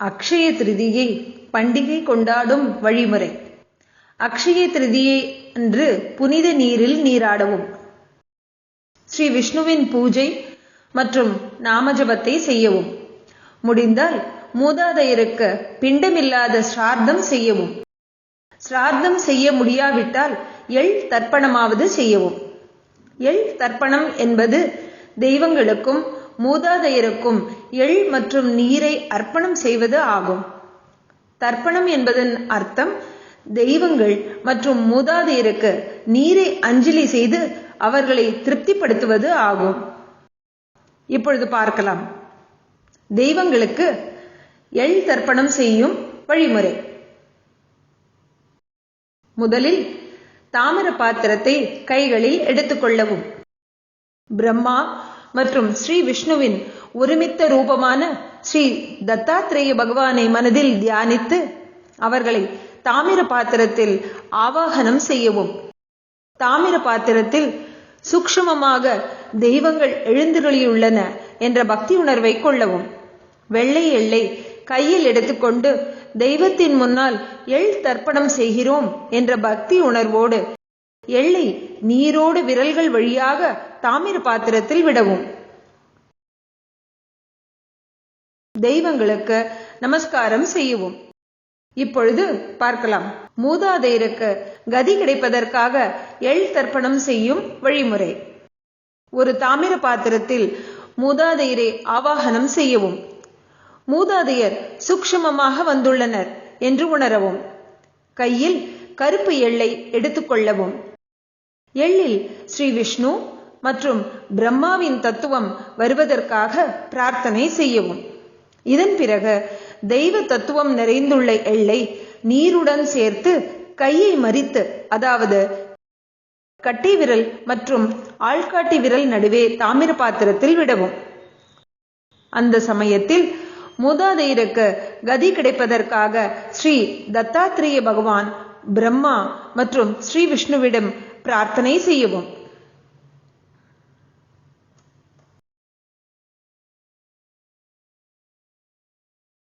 அக்ஷய திருதியை பண்டிகை கொண்டாடும் வழிமுறை. அக்ஷய திருதியை அன்று புனித நீரில் நீராடவும். ஸ்ரீ விஷ்ணுவின் பூஜை மற்றும் நாமஜபத்தை செய்யவும். முடிந்தால் மூதாதையருக்கு பிண்டமில்லாத சிரார்த்தம் செய்யவும். சிரார்த்தம் செய்ய முடியாவிட்டால் எள் தர்ப்பணமாவது செய்யவும். எள் தர்ப்பணம் என்பது தெய்வங்களுக்கும் மூதாதையருக்கும் எள் மற்றும் நீரை அர்ப்பணம் செய்வது ஆகும். தர்ப்பணம் என்பதன் அர்த்தம் தெய்வங்கள் மற்றும் மூதாதையருக்கு நீரை அஞ்சலி செய்து அவர்களை திருப்திப்படுத்துவது ஆகும். இப்பொழுது பார்க்கலாம். தெய்வங்களுக்கு எள் தர்ப்பணம் செய்யும் வழிமுறை. முதலில் தாமிர பாத்திரத்தை கைகளில் எடுத்துக்கொள்ளவும். பிரம்மா மற்றும் ஸ்ரீ விஷ்ணுவின் ஒருமித்த ரூபமான ஸ்ரீ தத்தாத்ரேய பகவானை மனதில் தியானித்து அவர்களை தாமிர பாத்திரத்தில் ஆவாகனம் செய்யவும். தாமிர பாத்திரத்தில் சூக்ஷ்மமாக தெய்வங்கள் எழுந்துருளியுள்ளன என்ற பக்தி உணர்வை கொள்ளவும். வெள்ளை எள்ளை கையில் எடுத்துக்கொண்டு தெய்வத்தின் முன்னால் எள் தர்ப்பணம் செய்கிறோம் என்ற பக்தி உணர்வோடு எள்ளை நீரோடு விரல்கள் வழியாக தாமிர பாத்திரத்தில் விடவும். தெய்வங்களுக்கு நமஸ்காரம் செய்யவும். இப்பொழுது பார்க்கலாம். மூதாதையருக்கு கதி கிடைப்பதற்காக எள் தர்ப்பணம் செய்யும் வழிமுறை. ஒரு தாமிர பாத்திரத்தில் மூதாதையரை ஆவாகனம் செய்யவும். மூதாதையர் சூக்ஷமமாக வந்துள்ளனர் என்று உணரவும். கையில் கருப்பு எள்ளை எடுத்துக்கொள்ளவும். எள்ளில் ஸ்ரீ விஷ்ணு மற்றும் பிரம்மாவின் தத்துவம் வருவதற்காக பிரார்த்தனை செய்யவும். இதன் பிறகு தெய்வ தத்துவம் நிறைந்துள்ள எள்ளை நீருடன் சேர்த்து கையை மறித்து அதாவது கட்டை விரல் மற்றும் ஆள்காட்டி விரல் நடுவே தாமிர பாத்திரத்தில் விடவும். அந்த சமயத்தில் மூதாதையருக்கு கதி கிடைப்பதற்காக ஸ்ரீ தத்தாத்திரேய பகவான் பிரம்மா மற்றும் ஸ்ரீ விஷ்ணுவிடம் பிரார்த்தனை செய்யவும்.